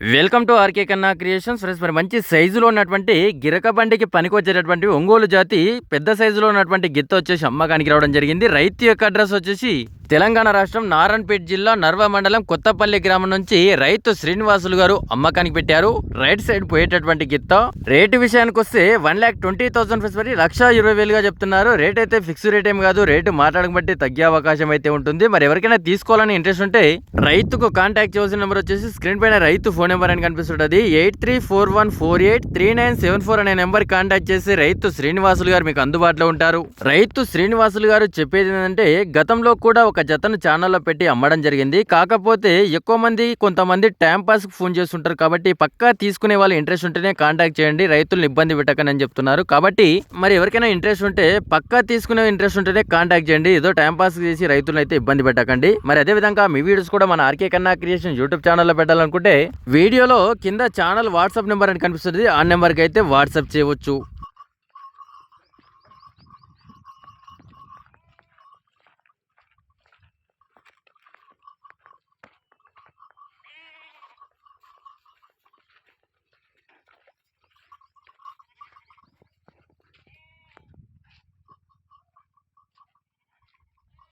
Welcome to RK Kanna creations friends మరి మంచి సైజులో ఉన్నటువంటి గిరక బండికి పనికొచ్చేటటువంటి ఒంగోలు జాతి పెద్ద సైజులో ఉన్నటువంటి గిత్త వచ్చేసి అమ్మకానికి రావడం జరిగింది. రైతు యొక్క అడ్రస్ వచ్చేసి తెలంగాణ రాష్ట్రం నారాయణపేట జిల్లా నర్వ మండలం కొత్తపల్లి గ్రామం నుంచి రైతు శ్రీనివాసులు గారు అమ్మకానికి పెట్టారు. రైట్ సైడ్ పోయేటటువంటి గిత్త. రేటు విషయానికి వస్తే one lakh twenty thousand fees మరి లక్ష ఇరవై వేలుగా చెప్తున్నారు. రేట్ అయితే ఫిక్స్ రేట్ ఏం కాదు. రేటు మాట్లాడక బట్టి తగ్గే అవకాశం అయితే ఉంటుంది. మరి ఎవరికైనా తీసుకోవాలని ఇంట్రెస్ట్ ఉంటే రైతుకు కాంటాక్ట్ చేయాల్సిన నెంబర్ వచ్చేసి స్క్రీన్ పైన రైతు ఫోన్ నెంబర్ అని కనిపిస్తుంటుంది. Eight three four one four eight three nine seven four అనే నెంబర్ కాంటాక్ట్ చేసి రైతు శ్రీనివాసులు గారు మీకు అందుబాటులో ఉంటారు. రైతు శ్రీనివాసులు గారు చెప్పేది ఏంటంటే గతంలో కూడా ఒక జతను ఛానల్లో పెట్టి అమ్మడం జరిగింది. కాకపోతే ఎక్కువ మంది కొంతమంది టైం ఫోన్ చేస్తుంటారు కాబట్టి పక్కా తీసుకునే వాళ్ళు ఇంట్రెస్ట్ ఉంటేనే కాంటాక్ట్ చేయండి. రైతులను ఇబ్బంది పెట్టకని అని చెప్తున్నారు. కాబట్టి మరి ఎవరికైనా ఇంట్రెస్ట్ ఉంటే పక్కా తీసుకునే ఇంట్రెస్ట్ ఉంటేనే కాంటాక్ట్ చేయండి. ఏదో టైం పాస్ చేసి రైతులను అయితే ఇబ్బంది పెట్టకండి. మరి అదే విధంగా మీ వీడియోస్ కూడా మన ఆర్కే కన్నా క్రియేషన్ యూట్యూబ్ ఛానల్లో పెట్టాలనుకుంటే వీడియోలో కింద ఛానల్ వాట్సాప్ నెంబర్ అని కనిపిస్తుంది. ఆ నెంబర్కి అయితే వాట్సాప్ చేయవచ్చు.